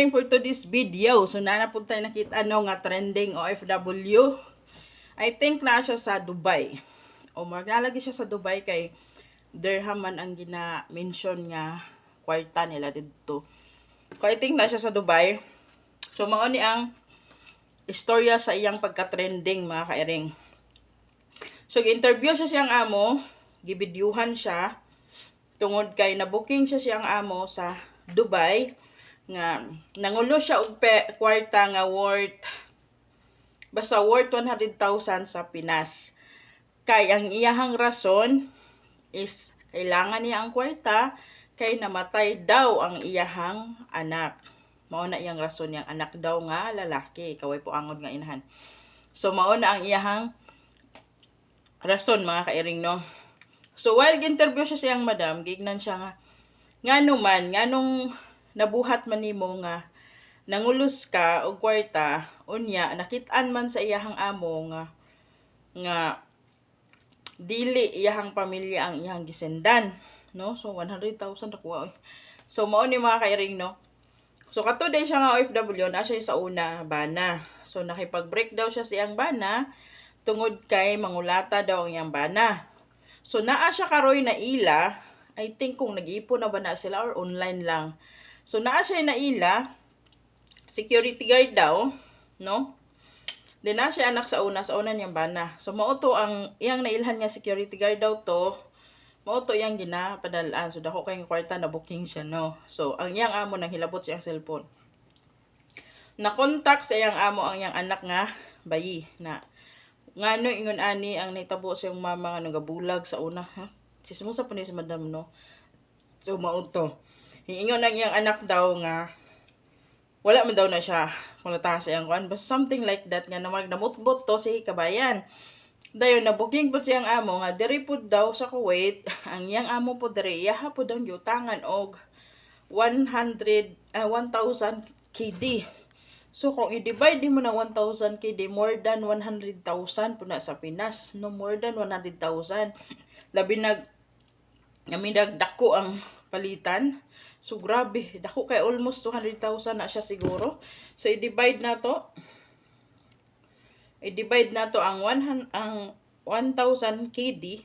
kairing for today's video. So, nana po tayo nakita ano nga trending OFW. I think na siya sa Dubai. O maglalagi siya sa Dubai kay dirham ang gina-mention nga kwarta nila dito. So, I think na siya sa Dubai. So, mao ni ang istorya sa iyang pagka-trending mga kairing. So, interview siya siyang amo, gibidyuhan siya, tungod kay na-booking siya siyang amo sa Dubai, nga nangulo siya og pe, kwarta nga worth basta worth 100,000 sa Pinas. Kay ang iyahang rason is kailangan niya ang kwarta kay namatay daw ang iyahang anak. Mao na iyang rason yang anak daw nga lalaki, kaway po angod nga inahan. So mao na ang iyahang rason mga kairing no. So while interview siya siyang madam, gignan siya nga ngano man nganong nabuhat man nimo nga nangulus ka og kwarta unya nakit-an man sa iyahang amo nga nga dili iyahang pamilya ang iyahang gisendan no? So 100,000 nakuha oy. So mao ni mga kairing no? So kato din siya nga OFW na siya sa una bana. So nakipag-break daw siya sa iyang bana tungod kay mangulata daw ang iyang bana. So naa siya karoy na ila I think kung nag-iipon na ba na sila or online lang so naa siya na ila security guard daw no Di na siya anak sa una, sa una niyang bana. So, mauto ang, iyang nailhan niya security guard daw to, mauto iyang ginapadalaan. So, dako kayong kwarta na booking siya, no? So, ang iyang amo nang hilabot siyang cellphone. Na-contact sa iyang amo ang iyang anak nga, bayi, na, ngano ingon ani ang naitabo sa iyong mama nga nagabulag sa una, ha? Sismusa pa ni si madam, no? So, mauto. Hiingon ang iyang anak daw nga, wala man daw na siya kulata sa iyang kuan but something like that nga namag namutbot to si kabayan. Dayon na booking po siyang amo nga diri pud daw sa Kuwait ang iyang amo po diri iyaha po daw giutangan og 100 ah, 1000 KD so kung i-divide mo na 1000 KD more than 100,000 po na sa Pinas. No more than 100,000 labi nag kami dagdako ang palitan So, grabe. Dako kay almost 200,000 na siya siguro. So, i-divide na to. I-divide na to ang, 100, ang 1,000 KD.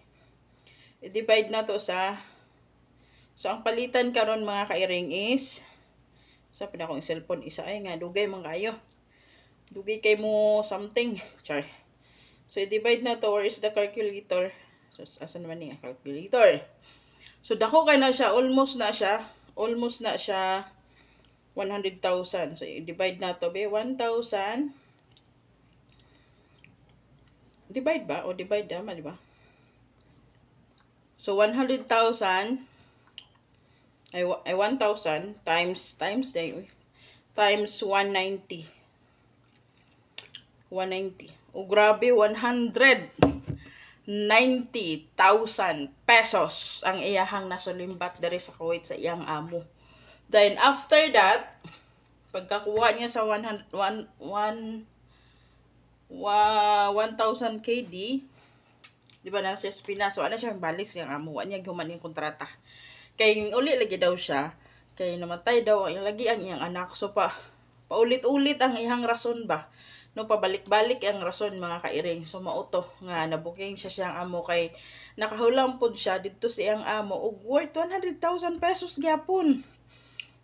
I-divide na to sa... So, ang palitan karon mga kairing is... Sa pina akong cellphone isa ay nga. Dugay mga kayo. Dugay kay mo something. Char. So, i-divide na to. Where is the calculator? So, asan naman niya? Calculator. So, dako kay na siya. Almost na siya almost na siya 100,000. So, divide na to be 1,000. Divide ba? O divide na, di ba? So, 100,000 ay, ay 1,000 times, times, times 190. 190. O, grabe, 100. 90,000 pesos ang iyahang nasulimbat diri sa Kuwait sa iyang amo. Then after that, pagkakuha niya sa 100 1 1 1,000 KD, di ba na siya Pinas, so ano siya balik sa iyang amo, niya guman yung kontrata. Kay uli lagi daw siya, kay namatay daw ang lagi ang iyang anak, so pa paulit-ulit ang iyang rason ba no pabalik-balik ang rason mga kairing. So mauto nga nabuking siya siyang amo kay nakahulang pud siya dito sa iyang amo. Og worth 100,000 pesos gyapon.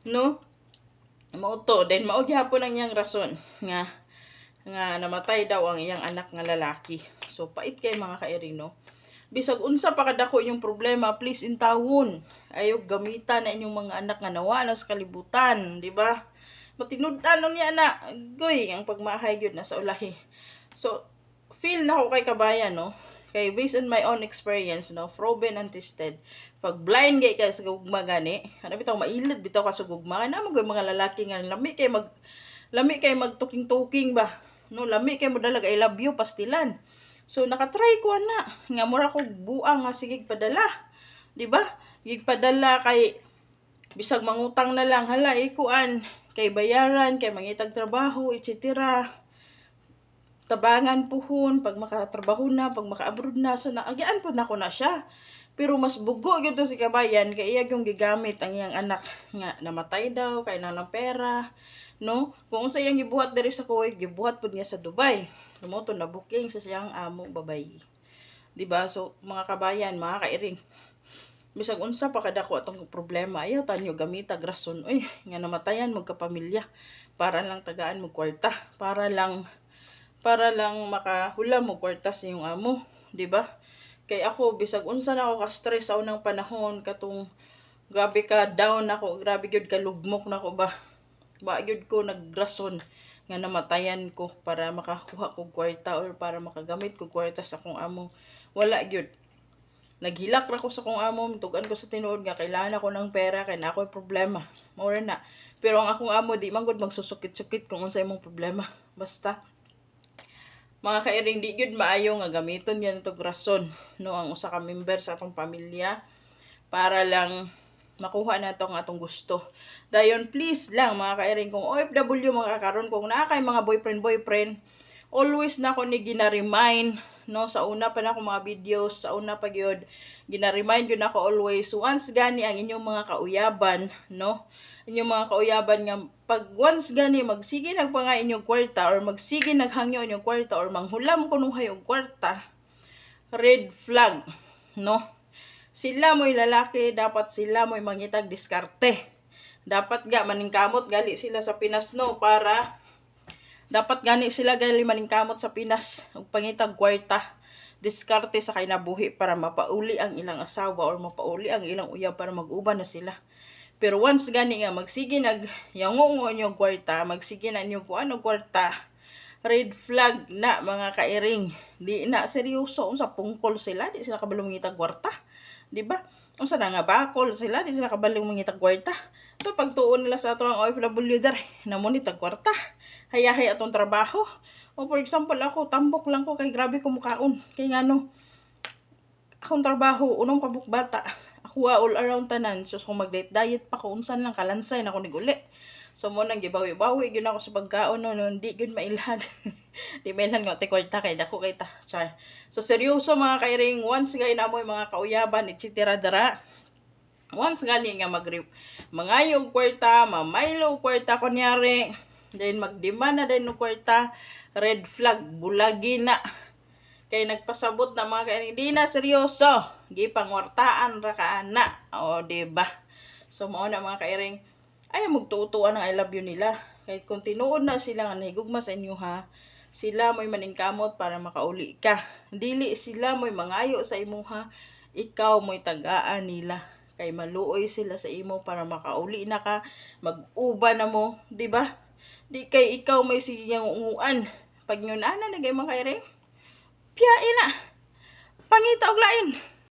No? Mauto then mao gyapon ang iyang rason nga nga namatay daw ang iyang anak nga lalaki. So pait kay mga kairing no? Bisag unsa pa kadako yung problema please intawon ayo gamitan na inyong mga anak nga nawala sa kalibutan di ba matinud-an niya na goy ang pagmahay gyud na sa ulahi. So feel na ko kay kabayan no? Kay based on my own experience no? Proven and tested. Pag blind gay ka sa gugma gani ano bitaw mailid bitaw ka sa gugma. Na mo mga lalaki nga lami kay mag lami kay magtuking-tuking ba? No lami kay mo dalag I love you pastilan. So nakatry ko na. Nga mura ko buang nga sige padala di ba? Gigpadala kay bisag mangutang na lang hala ikuan kay bayaran, kay mangitag trabaho, etc. Tabangan puhon, pag makatrabaho na, pag maka-abroad na, so na, agyaan po na ko na siya. Pero mas bugo gyud to si kabayan kay iya yung gigamit ang iyang anak nga namatay daw kay nang pera no kung unsa iyang gibuhat diri sa Kuwait gibuhat pud niya sa Dubai lumoto na booking sa siyang among babayi di ba so mga kabayan mga kairing bisag unsa pa kadako atong problema ayaw tanyo gamita rason uy nga namatayan magkapamilya para lang tagaan mo kwarta para lang para lang makahula mo kwarta sa iyong amo di ba? Kay ako bisag unsa na ako ka stress sa unang panahon katong grabe ka down ako grabe gyud ka lugmok na ko ba? Ba gyud ko nagrason nga namatayan ko para makakuha ko kwarta or para makagamit ko kwarta sa akong amo. Wala gyud naghilak ra ko sa kong amo tugan ko sa tinuod nga kailangan ako ng pera kay na ako'y problema. More na. Pero ang akong amo di man gud magsusukit-sukit kung unsa imong problema. Basta. Mga kairing di gyud maayo nga gamiton yan to rason no ang usa ka member sa atong pamilya para lang makuha na ang atong gusto. Dayon please lang mga kairing kung OFW mga karon kung naa kay mga boyfriend boyfriend always na ko ni gina-remind no? Sa una pa na ako mga videos sa una pa gyud gina-remind yun ako always once gani ang inyong mga kauyaban no? Inyong mga kauyaban nga pag once gani magsige nagpanga inyong kwarta or magsige naghangyo inyong kwarta or manghulam kuno hayong kwarta red flag no? Sila mo'y lalaki dapat sila mo'y mangitag diskarte. Dapat ga maningkamot gali sila sa Pinas no? Para dapat gani sila gali maningkamot sa Pinas. Ug pangitag kwarta diskarte sa kinabuhi para mapauli ang ilang asawa or mapauli ang ilang uyab para mag-uban na sila. Pero once gani nga magsige nag yangungo inyong kwarta magsige na inyo kung ano kwarta red flag na mga kairing. Di na seryoso. Unsa pungkol sila di sila kabalong kwarta. Di ba? Unsa na nga bakol sila di sila kabalong kwarta. To pagtuon nila sa ato ang OFW dar namo ni tag kwarta. Hayahay atong trabaho. O for example ako tambok lang ko kay grabe ko mukaon kay ngano akong trabaho unong pabukbata. Ako all around tanan. So kung mag diet diet pa ko unsan lang kalansay na ako niguli so mo nang gibawi-bawi gyud ako sa pagkaon no, no di gyud mailhan. Di mailhan nga te kwarta kay dako kay ta char so seryoso mga kairing once gay na mo mga kauyaban etc dara. Once gani nga mag mangayog kwarta mamaylo kwarta kunyari. Then magdemand na din ng kwarta. Red flag bulagi na. Kay nagpasabot na mga kaining di na seryoso. Gipangwartaan ra ka ana. O di ba? So mao na mga kairing ay magtutuan ang I love you nila. Kay kung tinuod na sila nga nahigugma sa inyo ha sila mo'y maningkamot para makauli ka. Dili sila mo'y mangayo sa imo ha. Ikaw mo'y tagaan nila. Kay maluoy sila sa imo para makauli na ka. Mag-uba na mo di ba? Di kay ikaw may sigyang unguan pag yun ana nagay mga kairing piyain na. Pangita og lain